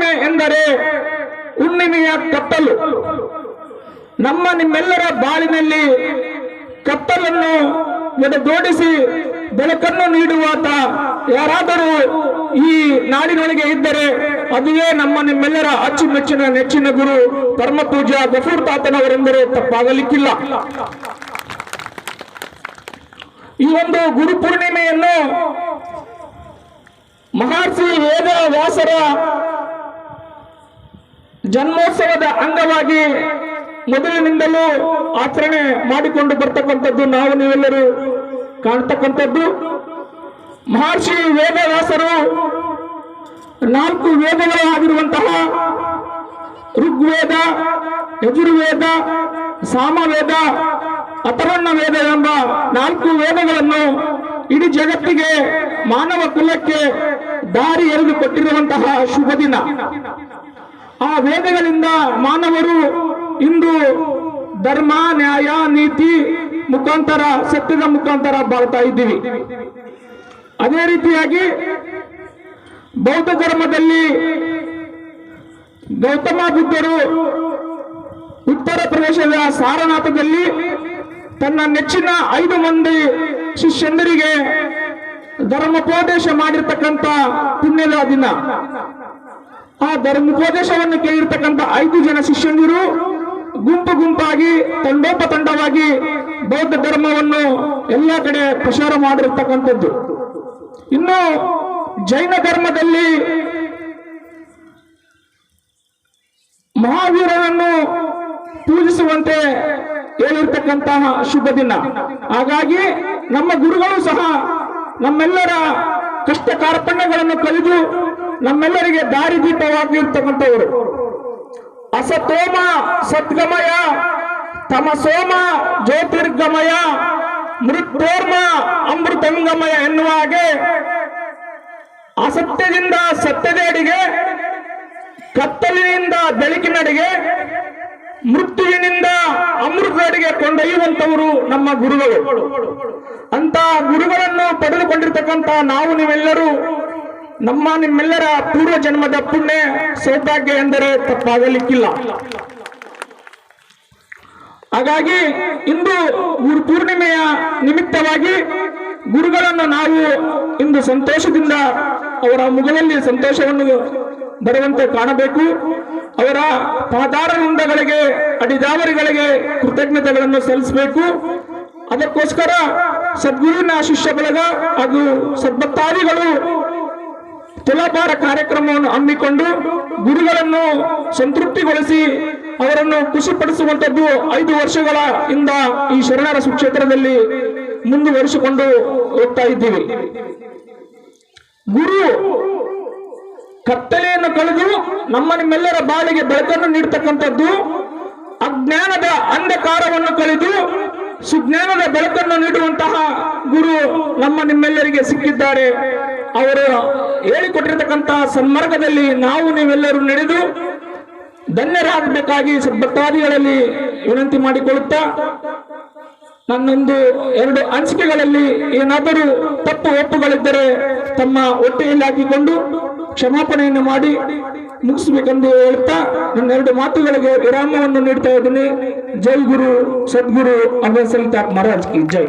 ಹುಣ್ಣಿಮೆ ಎಂದರೆ ಹುಣ್ಣಿಮೆಯ ಕತ್ತಲು. ನಮ್ಮ ನಿಮ್ಮೆಲ್ಲರ ಬಾಳಿನಲ್ಲಿ ಕತ್ತಲನ್ನು ಎಡೆದೋಡಿಸಿ ಬೆಳಕನ್ನು ನೀಡುವಾತ ಯಾರಾದರೂ ಈ ನಾಡಿನೊಳಗೆ ಇದ್ದರೆ ಅದುವೇ ನಮ್ಮ ನಿಮ್ಮೆಲ್ಲರ ಅಚ್ಚುಮೆಚ್ಚಿನ ನೆಚ್ಚಿನ ಗುರು ಪರಮ ಪೂಜಾ ಗಫೂರ್ ತಾತನವರೆಂದರೆ ತಪ್ಪಾಗಲಿಕ್ಕಿಲ್ಲ. ಈ ಒಂದು ಗುರು ಪೂರ್ಣಿಮೆಯನ್ನು ಮಹರ್ಷಿ ವೇದ ವ್ಯಾಸರ ಜನ್ಮೋತ್ಸವದ ಅಂಗವಾಗಿ ಮೊದಲಿನಿಂದಲೂ ಆಚರಣೆ ಮಾಡಿಕೊಂಡು ಬರ್ತಕ್ಕಂಥದ್ದು ನಾವು ನೀವೆಲ್ಲರೂ ಕಾಣ್ತಕ್ಕಂಥದ್ದು. ಮಹರ್ಷಿ ವೇದವ್ಯಾಸರು ನಾಲ್ಕು ವೇದಗಳು ಆಗಿರುವಂತಹ ಋಗ್ವೇದ, ಯಜುರ್ವೇದ, ಸಾಮವೇದ ಅಥರ್ವಣ ವೇದ ಎಂಬ ನಾಲ್ಕು ವೇದಗಳನ್ನು ಇಡೀ ಜಗತ್ತಿಗೆ ಮಾನವ ಕುಲಕ್ಕೆ ದಾರಿ ಎರೆದು ಕೊಟ್ಟಿರುವಂತಹ ಶುಭ ದಿನ ಆ ವೇದಗಳಿಂದ ಮಾನವರು ಇಂದು ಧರ್ಮ, ನ್ಯಾಯ, ನೀತಿ ಮುಖಾಂತರ, ಸತ್ಯದ ಮುಖಾಂತರ ಬಾಳ್ತಾ ಇದ್ದೀವಿ. ಅದೇ ರೀತಿಯಾಗಿ ಬೌದ್ಧ ಧರ್ಮದಲ್ಲಿ ಗೌತಮ ಬುದ್ಧರು ಉತ್ತರ ಪ್ರದೇಶದ ಸಾರನಾಥದಲ್ಲಿ ತನ್ನ ನೆಚ್ಚಿನ ಐದು ಮಂದಿ ಶಿಷ್ಯಂದರಿಗೆ ಧರ್ಮೋಪದೇಶ ಮಾಡಿರ್ತಕ್ಕಂಥ ಪುಣ್ಯದ ದಿನ. ಆ ಧರ್ಮೋಪದೇಶವನ್ನು ಕೇಳಿರ್ತಕ್ಕಂಥ ಐದು ಜನ ಶಿಷ್ಯಂದಿರು ಗುಂಪು ಗುಂಪಾಗಿ ತಂಡೋಪ ತಂಡವಾಗಿ ಬೌದ್ಧ ಧರ್ಮವನ್ನು ಎಲ್ಲ ಕಡೆ ಪ್ರಸಾರ ಮಾಡಿರ್ತಕ್ಕಂಥದ್ದು. ಇನ್ನು ಜೈನ ಧರ್ಮದಲ್ಲಿ ಮಹಾವೀರನನ್ನು ಪೂಜಿಸುವಂತೆ ಹೇಳಿರ್ತಕ್ಕಂತಹ ಶುಭ ದಿನ. ಹಾಗಾಗಿ ನಮ್ಮ ಗುರುಗಳು ಸಹ ನಮ್ಮೆಲ್ಲರ ಕಷ್ಟ ಕಾರ್ಪಣ್ಯಗಳನ್ನು ಕಳೆದು ನಮ್ಮೆಲ್ಲರಿಗೆ ದಾರಿದೀಪವಾಗಿರ್ತಕ್ಕಂಥವರು ಅಸತೋಮ ಸದ್ಗಮಯ, ತಮಸೋಮ, ಜ್ಯೋತಿರ್ಗಮಯ, ಮೃತ್ಯೋರ್ಮ, ಅಮೃತಂಗಮಯ ಎನ್ನುವ ಹಾಗೆ ಅಸತ್ಯದಿಂದ ಸತ್ಯದೆಡೆಗೆ ಕತ್ತಲಿನಿಂದ ಬೆಳಕಿನಡೆಗೆ ಮೃತ್ಯುವಿನಿಂದ ಅಮೃತದೆಡೆಗೆ ಕೊಂಡೊಯ್ಯುವಂತವರು ನಮ್ಮ ಗುರುಗಳು. ಅಂತ ಗುರುಗಳನ್ನು ಪಡೆದುಕೊಂಡಿರ್ತಕ್ಕಂಥ ನಾವು ನೀವೆಲ್ಲರೂ ನಮ್ಮ ನಿಮ್ಮೆಲ್ಲರ ಪೂರ್ವ ಜನ್ಮದ ಪುಣ್ಯ ಸೌಭಾಗ್ಯ ಎಂದರೆ ತಪ್ಪಾಗಲಿಕ್ಕಿಲ್ಲ. ಹಾಗಾಗಿ ಇಂದು ಗುರು ಪೂರ್ಣಿಮೆಯ ನಿಮಿತ್ತವಾಗಿ ಗುರುಗಳನ್ನು ನಾವು ಇಂದು ಸಂತೋಷದಿಂದ ಅವರ ಮುಖದಲ್ಲಿ ಸಂತೋಷವನ್ನು ಬರುವಂತೆ ಕಾಣಬೇಕು. ಅವರ ಪಾದಾರವಿಂದಗಳಿಗೆ, ಅಡಿದಾವರಿಗಳಿಗೆ ಕೃತಜ್ಞತೆಗಳನ್ನು ಸಲ್ಲಿಸಬೇಕು. ಅದಕ್ಕೋಸ್ಕರ ಸದ್ಗುರುವಿನ ಶಿಷ್ಯ ಬಳಗ ಹಾಗೂ ಸದ್ಭಕ್ತಾದಿಗಳು ತುಲಾಭಾರ ಕಾರ್ಯಕ್ರಮವನ್ನು ಹಮ್ಮಿಕೊಂಡು ಗುರುಗಳನ್ನು ಸಂತೃಪ್ತಿಗೊಳಿಸಿ ಅವರನ್ನು ಖುಷಿಪಡಿಸುವಂತದ್ದು ಐದು ವರ್ಷಗಳ ಇಂದ ಈ ಶರಣರ ಸುಕ್ಷೇತ್ರದಲ್ಲಿ ಮುಂದುವರಿಸಿಕೊಂಡು ಹೋಗ್ತಾ ಇದ್ದೀವಿ. ಗುರು ಕತ್ತಲೆಯನ್ನು ಕಳೆದು ನಮ್ಮ ನಿಮ್ಮೆಲ್ಲರ ಬಾಳಿಗೆ ಬೆಳಕನ್ನು ನೀಡ್ತಕ್ಕಂಥದ್ದು ಅಜ್ಞಾನದ ಅಂಧಕಾರವನ್ನು ಕಳೆದು ಸುಜ್ಞಾನದ ಬೆಳಕನ್ನು ನೀಡುವಂತಹ ಗುರು ನಮ್ಮ ನಿಮ್ಮೆಲ್ಲರಿಗೆ ಸಿಕ್ಕಿದ್ದಾರೆ. ಅವರು ಹೇಳಿಕೊಟ್ಟಿರ್ತಕ್ಕಂತಹ ಸನ್ಮಾರ್ಗದಲ್ಲಿ ನಾವು ನೀವೆಲ್ಲರೂ ನಡೆದು ಧನ್ಯರಾಗಬೇಕಾಗಿ ಭಕ್ತಾದಿಗಳಲ್ಲಿ ವಿನಂತಿ ಮಾಡಿಕೊಳ್ಳುತ್ತಾ ನನ್ನೊಂದು ಎರಡು ಅನಿಸಿಕೆಗಳಲ್ಲಿ ಏನಾದರೂ ತಪ್ಪು ಒಪ್ಪುಗಳಿದ್ದರೆ ತಮ್ಮ ಒಟ್ಟೆಯಲ್ಲಿ ಹಾಕಿಕೊಂಡು ಕ್ಷಮಾಪಣೆಯನ್ನು ಮಾಡಿ ಮುಗಿಸಬೇಕೆಂದು ಹೇಳ್ತಾ ನನ್ನ ಎರಡು ಮಾತುಗಳಿಗೆ ವಿರಾಮವನ್ನು ನೀಡ್ತಾ ಇದ್ದೀನಿ. ಜೈ ಗುರು, ಸದ್ಗುರು ಅಭಯ ಸಲಿತಾ ಮಹಾರಾಜ್ ಕಿ ಜೈ.